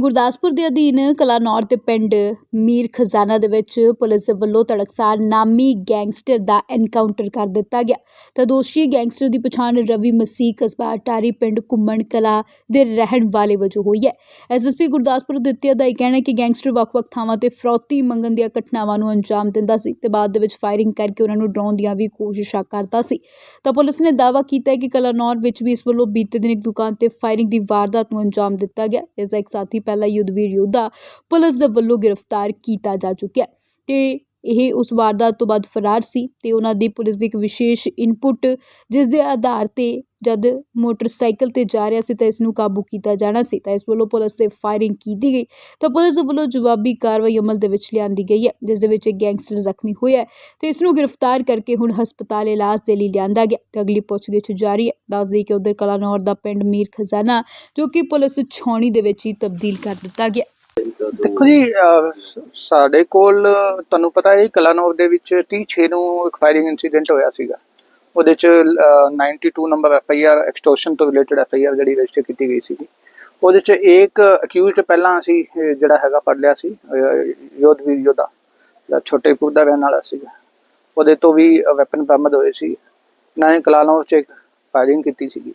ਗੁਰਦਾਸਪੁਰ ਦੇ ਅਧੀਨ ਕਲਾਨੌਰ ਦੇ ਪਿੰਡ ਮੀਰ ਖਜ਼ਾਨਾ ਦੇ ਵਿੱਚ ਪੁਲਿਸ ਦੇ ਵੱਲੋਂ ਤੜਕਸਾਰ ਨਾਮੀ ਗੈਂਗਸਟਰ ਦਾ ਐਨਕਾਊਂਟਰ ਕਰ ਦਿੱਤਾ ਗਿਆ। ਤਾਂ ਦੋਸ਼ੀ ਗੈਂਗਸਟਰ ਦੀ ਪਛਾਣ ਰਵੀ ਮਸੀਹ ਕਸਬਾ ਅਟਾਰੀ ਪਿੰਡ ਘੁੰਮਣ ਕਲਾ ਦੇ ਰਹਿਣ ਵਾਲੇ ਵਜੋਂ ਹੋਈ ਹੈ। ਐਸਐਸਪੀ ਗੁਰਦਾਸਪੁਰ ਦਿੱਤਿਆ ਦਾ ਇਹ ਕਹਿਣਾ ਹੈ ਕਿ ਗੈਂਗਸਟਰ ਵੱਖ-ਵੱਖ ਥਾਵਾਂ ਤੇ ਫਰੌਤੀ ਮੰਗਣ ਦੀਆਂ ਘਟਨਾਵਾਂ ਨੂੰ ਅੰਜਾਮ ਦਿੰਦਾ ਸੀ ਤੇ ਬਾਅਦ ਦੇ ਵਿੱਚ ਫਾਇਰਿੰਗ ਕਰਕੇ ਉਹਨਾਂ ਨੂੰ ਡਰਾਉਣ ਦੀਆਂ ਵੀ ਕੋਸ਼ਿਸ਼ਾਂ ਕਰਦਾ ਸੀ। ਤਾਂ ਪੁਲਿਸ ਨੇ ਦਾਅਵਾ ਕੀਤਾ ਹੈ ਕਿ ਕਲਾਨੌਰ ਵਿੱਚ ਵੀ ਇਸ ਵੱਲੋਂ ਬੀਤੇ ਦਿਨ ਇੱਕ ਦੁਕਾਨ ਤੇ ਫਾਇਰਿੰਗ ਦੀ ਵਾਰਦਾਤ ਨੂੰ ਅੰਜਾਮ ਦਿੱਤਾ ਗਿਆ। ਇਸ ਦਾ ਇੱਕ ਸਾਥੀ ਪਹਿਲਾ ਯੁੱਧਵੀਰ ਯੋਧਾ ਪੁਲਿਸ ਦੇ ਵੱਲੋਂ ਗ੍ਰਿਫਤਾਰ ਕੀਤਾ ਜਾ ਚੁੱਕਿਆ ਤੇ ਇਹ ਉਸ ਵਾਰਦਾਤ ਤੋਂ ਬਾਅਦ ਫਰਾਰ ਸੀ ਤੇ ਉਹਨਾਂ ਦੀ ਪੁਲਿਸ ਦੀ ਇੱਕ ਵਿਸ਼ੇਸ਼ ਇਨਪੁਟ ਜਿਸ ਦੇ ਆਧਾਰ ਤੇ ਜਦ ਮੋਟਰਸਾਈਕਲ ਤੇ ਜਾ ਰਿਹਾ ਸੀ ਤਾਂ ਇਸ ਨੂੰ ਕਾਬੂ ਕੀਤਾ ਜਾਣਾ ਸੀ, ਤਾਂ ਇਸ ਵੱਲੋਂ ਪੁਲਿਸ ਤੇ ਫਾਇਰਿੰਗ ਕੀਤੀ ਗਈ। ਤਾਂ ਪੁਲਿਸ ਵੱਲੋਂ ਜਵਾਬੀ ਕਾਰਵਾਈ ਅਮਲ ਦੇ ਵਿੱਚ ਲਿਆਂਦੀ ਗਈ ਹੈ, ਜਿਸ ਦੇ ਵਿੱਚ ਇੱਕ ਗੈਂਗਸਟਰ ਜ਼ਖਮੀ ਹੋਇਆ ਹੈ ਤੇ ਇਸ ਨੂੰ ਗ੍ਰਿਫਤਾਰ ਕਰਕੇ ਹੁਣ ਹਸਪਤਾਲ ਇਲਾਜ ਦੇ ਲਈ ਲਿਆਂਦਾ ਗਿਆ। ਤੇ ਅਗਲੀ ਪੁੱਛਗਿੱਛ ਜਾਰੀ ਹੈ। ਦੱਸ ਦੇਈਏ ਕਿ ਉਧਰ ਕਲਾਨੌਰ ਦਾ ਪਿੰਡ ਮੀਰ ਖਜ਼ਾਨਾ, ਜੋ ਕਿ ਪੁਲਿਸ ਛਾਉਣੀ ਦੇ ਵਿੱਚ ਹੀ ਤਬਦੀਲ ਕਰ ਦਿੱਤਾ ਗਿਆ। ਦੇਖੋ ਜੀ ਸਾਡੇ ਕੋਲ ਤੁਹਾਨੂੰ ਪਤਾ ਹੈ ਕਲਾਨੌਰ ਦੇ ਵਿੱਚ 36 ਨੂੰ ਇੱਕ ਫਾਇਰਿੰਗ ਇਨਸੀਡੈਂਟ ਹੋਇਆ ਸੀਗਾ। ਉਹਦੇ ਚ ਅਹ, 92 number F I R extortion ਤੋਂ ਰਿਲੇਟਡ ਐਫ ਆਈ ਆਰ ਜਿਹੜੀ ਰਜਿਸਟਰ ਕੀਤੀ ਗਈ ਸੀਗੀ। ਉਹਦੇ ਚ ਇੱਕ ਅਕਿਊਜ਼ਡ ਪਹਿਲਾਂ ਅਸੀਂ ਜਿਹੜਾ ਹੈਗਾ ਪੜ ਲਿਆ ਸੀ ਯੋਧਵੀਰ ਯੋਧਾ ਜਿਹੜਾ ਛੋਟੇ ਪੁੱਦਾ ਰਹਿਣ ਵਾਲਾ ਸੀਗਾ। ਉਹਦੇ ਤੋਂ ਵੀ ਵੈਪਨ ਬਰਾਮਦ ਹੋਏ ਸੀ। ਇਹਨਾਂ ਨੇ ਕਲਾਨੌਰ ਚ ਫਾਇਰਿੰਗ ਕੀਤੀ ਸੀਗੀ।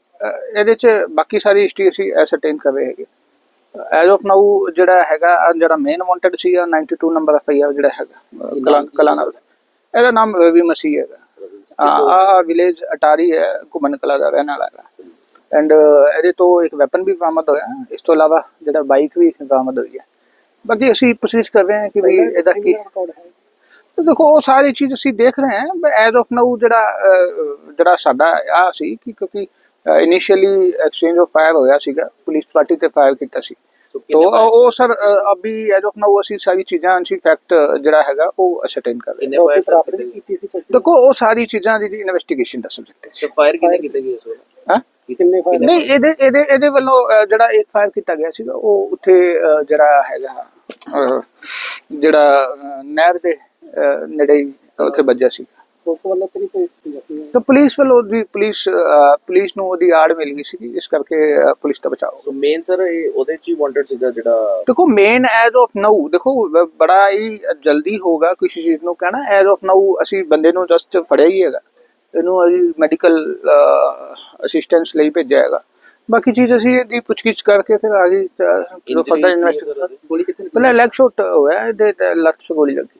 ਇਹਦੇ ਚ ਬਾਕੀ ਸਾਰੀ ਹਿਸਟਰੀ ਅਸੀਂ ਐਸਰਟੇਨ ਕਰ ਰਹੇ ਹੈਗੇ। ਐਜ਼ ਆਫ ਨਾਊ ਜਿਹੜਾ ਹੈਗਾ ਜਿਹੜਾ ਮੇਨ ਵਾਂਟਡ ਸੀ ਆ 92 ਨੰਬਰ ਐਫ ਆਈ ਆਰ ਜਿਹੜਾ ਹੈਗਾ ਕਲਾਨਾ ਇਹਦਾ ਨਾਮ ਰਵੀ ਮਸੀਹ ਹੈਗਾ। ਆ ਆ ਵਿਲੇਜ ਅਟਾਰੀ ਹੈ ਘੁਮਨ ਕਲਾ ਦਾ ਰਹਿਣ ਵਾਲਾ ਹੈਗਾ। ਐਂਡ ਇਹਦੇ ਤੋਂ ਇੱਕ ਵੈਪਨ ਵੀ ਬਰਾਮਦ ਹੋਇਆ। ਇਸ ਤੋਂ ਇਲਾਵਾ ਜਿਹੜਾ ਬਾਈਕ ਵੀ ਬਰਾਮਦ ਹੋਈ ਹੈ। ਬਾਕੀ ਅਸੀਂ ਕੋਸ਼ਿਸ਼ ਕਰ ਰਹੇ ਹਾਂ ਕਿ ਵੀ ਇਹਦਾ ਕੀ ਤੇ ਦੇਖੋ ਉਹ ਸਾਰੀ ਚੀਜ਼ ਅਸੀਂ ਦੇਖ ਰਹੇ ਹਾਂ ਐਜ਼ ਆਫ ਨਾਊ ਜਿਹੜਾ ਜਿਹੜਾ ਸਾਡਾ ਆ ਸੀ ਕਿ ਕਿਉਂਕਿ ਇਨੀਸ਼ੀਅਲੀ ਐਕਸਚੇਂਜ ਆਫ ਫਾਇਰ ਹੋਇਆ ਸੀਗਾ ਪੁਲਿਸ ਪਾਰਟੀ ਤੇ ਫਾਇਰ ਕੀਤਾ ਸੀ। ਸੋ ਤੋ ਉਹ ਸਰ ਅਭੀ ਐਜ਼ ਆਫ ਨਾਊ ਅਸੀਂ ਸਾਰੀ ਚੀਜ਼ਾਂ ਅਸੀਂ ਫੈਕਟ ਜਿਹੜਾ ਹੈਗਾ ਉਹ ਅਸਰਟੇਨ ਕਰ ਰਹੇ? ਹਾਂ। ਦੇਖੋ ਉਹ ਸਾਰੀ ਚੀਜ਼ਾਂ ਦੀ ਇਨਵੈਸਟੀਗੇਸ਼ਨ ਦਾ ਸਬਜੈਕਟ ਹੈ। ਸੋ ਫਾਇਰ ਕਿੰਨੇ ਕੀਤੇ ਗਏ ਵੇਲੇ ਹਾਂ? ਕਿੰਨੇ ਫਾਇਰ ਨਹੀਂ ਇਹਦੇ ਇਹਦੇ ਇਹਦੇ ਵੱਲੋਂ ਜਿਹੜਾ ਇੱਕ ਫਾਇਰ ਕੀਤਾ ਗਿਆ ਸੀਗਾ ਉਹ ਉੱਥੇ ਜਿਹੜਾ ਹੈਗਾ ਜਿਹੜਾ ਨਹਿਰ ਦੇ ਨੇੜੇ ਉੱਥੇ ਵੱਜਿਆ ਸੀ ਪੁਲਿਸ ਵੱਲੋਂ ਤੇਰੀ ਕੋਈ ਤਾਂ ਪੁਲਿਸ ਵੱਲੋਂ ਦੀ ਪੁਲਿਸ ਅਹ, ਪੁਲਿਸ ਨੂੰ ਉਹਦੀ ਆੜ ਮਿਲ ਗਈ ਸੀ ਇਸ ਕਰਕੇ ਅਹ, ਪੁਲਿਸ ਦਾ ਬਚਾਓ ਸੋ ਮੇਨ ਸਰ ਇਹ ਉਹਦੇ ਚ ਹੀ ਵਾਂਟਡ ਸੀਗਾ ਜਿਹੜਾ ਦੇਖੋ ਮੇਨ ਐਜ਼ ਆਫ ਨਾਊ ਦੇਖੋ ਬ- ਬੜਾ ਹੀ ਜਲਦੀ ਹੋਗਾ ਕਿਸੇ ਚੀਜ਼ ਨੂੰ ਕਹਿਣਾ ਐਜ਼ ਆਫ ਨਾਊ ਅਸੀਂ ਬੰਦੇ ਨੂੰ ਜਸਟ ਫੜਿਆ ਹੀ ਹੈਗਾ। ਇਹਨੂੰ ਅਸੀਂ ਮੈਡੀਕਲ ਅਸਿਸਟੈਂਸ ਲਈ ਭੇਜਿਆ ਹੈਗਾ। ਬਾਕੀ ਚੀਜ਼ ਅਸੀਂ ਇਹਦੀ ਪੁੱਛਗਿੱਛ ਕਰਕੇ ਫਿਰ ਆਗੇ ਜੋ ਫਰਦਰ ਇਨਵੈਸਟ ਗੋਲੀ ਕਿੱਥੇ ਪਹਿਲਾਂ ਲੈਗ ਸ਼ਾਟ ਹੋਇਆ ਇਹਦੇ ਤੇ ਲੱਤ 'ਚ ਗੋਲੀ ਲੱਗੀ।